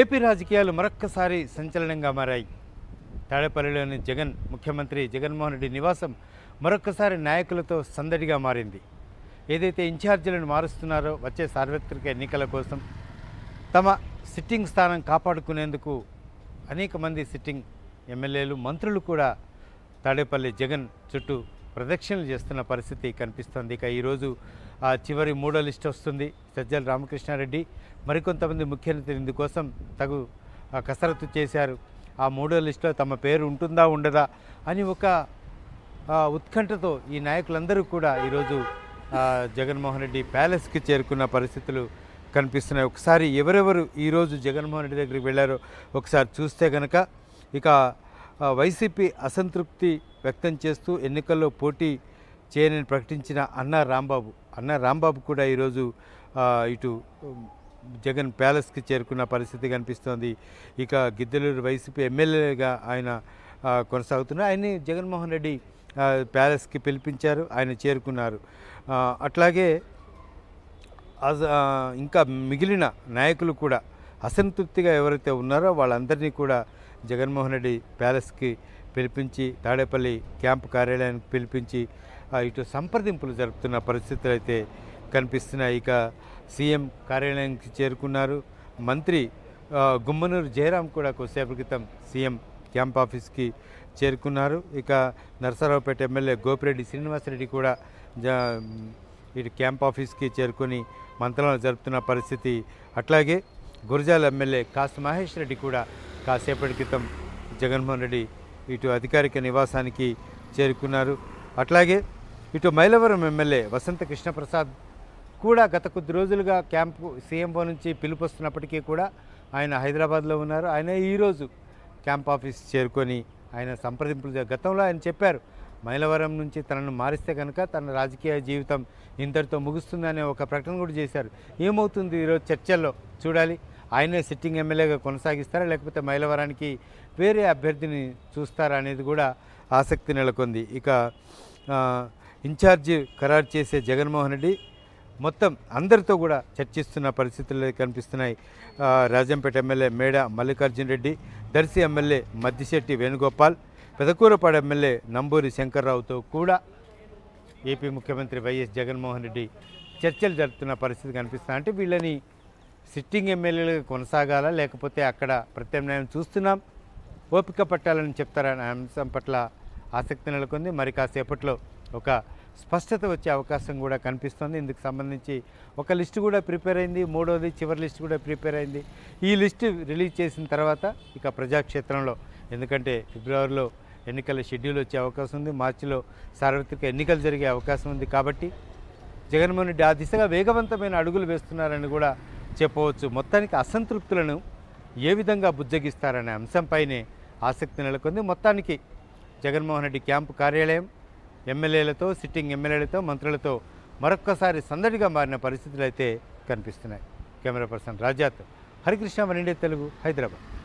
AP రాజకీయాలు మరొక్కసారి సంచలనంగా మారాయి. తాడేపల్లిలోని జగన్ ముఖ్యమంత్రి జగన్మోహన్ రెడ్డి నివాసం మరొక్కసారి నాయకులతో సందడిగా మారింది. ఏదైతే ఇన్ఛార్జీలను మారుస్తున్నారో వచ్చే సార్వత్రిక ఎన్నికల కోసం తమ సిట్టింగ్ స్థానం కాపాడుకునేందుకు అనేక మంది సిట్టింగ్ ఎమ్మెల్యేలు మంత్రులు కూడా తాడేపల్లి జగన్ చుట్టూ ప్రదక్షిణలు చేస్తున్న పరిస్థితి కనిపిస్తోంది. ఇక ఈరోజు చివరి మూడో లిస్ట్ వస్తుంది. సజ్జల రామకృష్ణారెడ్డి. మరికొంతమంది ముఖ్యమంత్రి ఇందుకోసం తగు కసరత్తు చేశారు. ఆ మూడో లిస్టులో తమ పేరు ఉంటుందా ఉండదా అని ఒక ఉత్కంఠతో ఈ నాయకులందరూ కూడా ఈరోజు జగన్మోహన్ రెడ్డి ప్యాలెస్కి చేరుకున్న పరిస్థితులు కనిపిస్తున్నాయి. ఒకసారి ఎవరెవరు ఈరోజు జగన్మోహన్ రెడ్డి దగ్గరికి వెళ్ళారో ఒకసారి చూస్తే కనుక ఇక వైసీపీ అసంతృప్తి వ్యక్తం చేస్తూ ఎన్నికల్లో పోటీ చేయనని ప్రకటించిన అన్న రాంబాబు. అన్న రాంబాబు కూడా ఈరోజు ఇటు జగన్ ప్యాలెస్కి చేరుకున్న పరిస్థితి కనిపిస్తోంది. ఇక గిద్దలూరు వైసీపీ ఎమ్మెల్యేగా ఆయన కొనసాగుతున్నారు. ఆయన్ని జగన్మోహన్ రెడ్డి ప్యాలెస్కి పిలిపించారు. ఆయన చేరుకున్నారు. అట్లాగే ఇంకా మిగిలిన నాయకులు కూడా అసంతృప్తిగా ఎవరైతే ఉన్నారో వాళ్ళందరినీ కూడా జగన్మోహన్ రెడ్డి ప్యాలెస్కి పిలిపించి తాడేపల్లి క్యాంపు కార్యాలయానికి పిలిపించి ఇటు సంప్రదింపులు జరుపుతున్న పరిస్థితులు అయితే కనిపిస్తున్నాయి. ఇక సీఎం కార్యాలయానికి చేరుకున్నారు. మంత్రి గుమ్మనూరు జయరాం కూడా కొద్దిసేపటి క్రితం సీఎం క్యాంప్ ఆఫీస్కి చేరుకున్నారు. ఇక నరసరావుపేట ఎమ్మెల్యే గోపిరెడ్డి శ్రీనివాసరెడ్డి కూడా ఇటు క్యాంప్ ఆఫీస్కి చేరుకొని మంత్రాలను జరుపుతున్న పరిస్థితి. అట్లాగే గురజాల ఎమ్మెల్యే కాసు మహేష్ రెడ్డి కూడా కాసేపటి క్రితం జగన్మోహన్ రెడ్డి ఇటు అధికారిక నివాసానికి చేరుకున్నారు. అట్లాగే ఇటు మైలవరం ఎమ్మెల్యే వసంత కృష్ణప్రసాద్ కూడా గత కొద్ది రోజులుగా క్యాంపు సీఎంఓ నుంచి పిలుపు వస్తున్నప్పటికీ కూడా ఆయన హైదరాబాద్లో ఉన్నారు. ఆయన ఈరోజు క్యాంప్ ఆఫీస్ చేరుకొని ఆయన సంప్రదింపులు గతంలో ఆయన చెప్పారు మైలవరం నుంచి తనను మారిస్తే కనుక తన రాజకీయ జీవితం ఇంతటితో ముగుస్తుందనే ఒక ప్రకటన కూడా చేశారు. ఏమవుతుంది ఈరోజు చర్చల్లో? చూడాలి. ఆయనే సిట్టింగ్ ఎమ్మెల్యేగా కొనసాగిస్తారా? లేకపోతే మైలవరానికి వేరే అభ్యర్థిని చూస్తారా అనేది కూడా ఆసక్తి నెలకొంది. ఇక ఇన్ఛార్జి ఖరారు చేసే జగన్మోహన్ రెడ్డి మొత్తం అందరితో కూడా చర్చిస్తున్న పరిస్థితులు కనిపిస్తున్నాయి. Rajampet MLA Meda Mallikarjun Reddy Darsi MLA Maddisetti Venugopal Pedakurapadu MLA Namburi శంకర్రావుతో కూడా ఏపీ ముఖ్యమంత్రి వైఎస్ జగన్మోహన్ రెడ్డి చర్చలు జరుపుతున్న పరిస్థితి కనిపిస్తుంది. అంటే వీళ్ళని సిట్టింగ్ ఎమ్మెల్యేలుగా కొనసాగాలా లేకపోతే అక్కడ ప్రత్యామ్నాయం చూస్తున్నాం ఓపిక పట్టాలని చెప్తారనే అంశం పట్ల ఆసక్తి నెలకొంది. మరి కాసేపట్లో ఒక స్పష్టత వచ్చే అవకాశం కూడా కనిపిస్తుంది. ఇందుకు సంబంధించి ఒక లిస్టు కూడా ప్రిపేర్ అయింది. మూడోది చివరి లిస్ట్ కూడా ప్రిపేర్ అయింది. ఈ లిస్టు రిలీజ్ చేసిన తర్వాత ఇక ప్రజాక్షేత్రంలో ఎందుకంటే ఫిబ్రవరిలో ఎన్నికల షెడ్యూల్ వచ్చే అవకాశం ఉంది. మార్చిలో సార్వత్రిక ఎన్నికలు జరిగే అవకాశం ఉంది కాబట్టి జగన్మోహన్ రెడ్డి ఆ దిశగా వేగవంతమైన అడుగులు వేస్తున్నారని కూడా చెప్పవచ్చు. మొత్తానికి అసంతృప్తులను ఏ విధంగా బుజ్జగిస్తారనే అంశంపైనే ఆసక్తి నెలకొంది. మొత్తానికి జగన్మోహన్ రెడ్డి క్యాంపు కార్యాలయం ఎమ్మెల్యేలతో సిట్టింగ్ ఎమ్మెల్యేలతో మంత్రులతో మరొక్కసారి సందడిగా మారిన పరిస్థితులు అయితే కనిపిస్తున్నాయి. Camera person Rajat Harikrishna one India Telugu Hyderabad.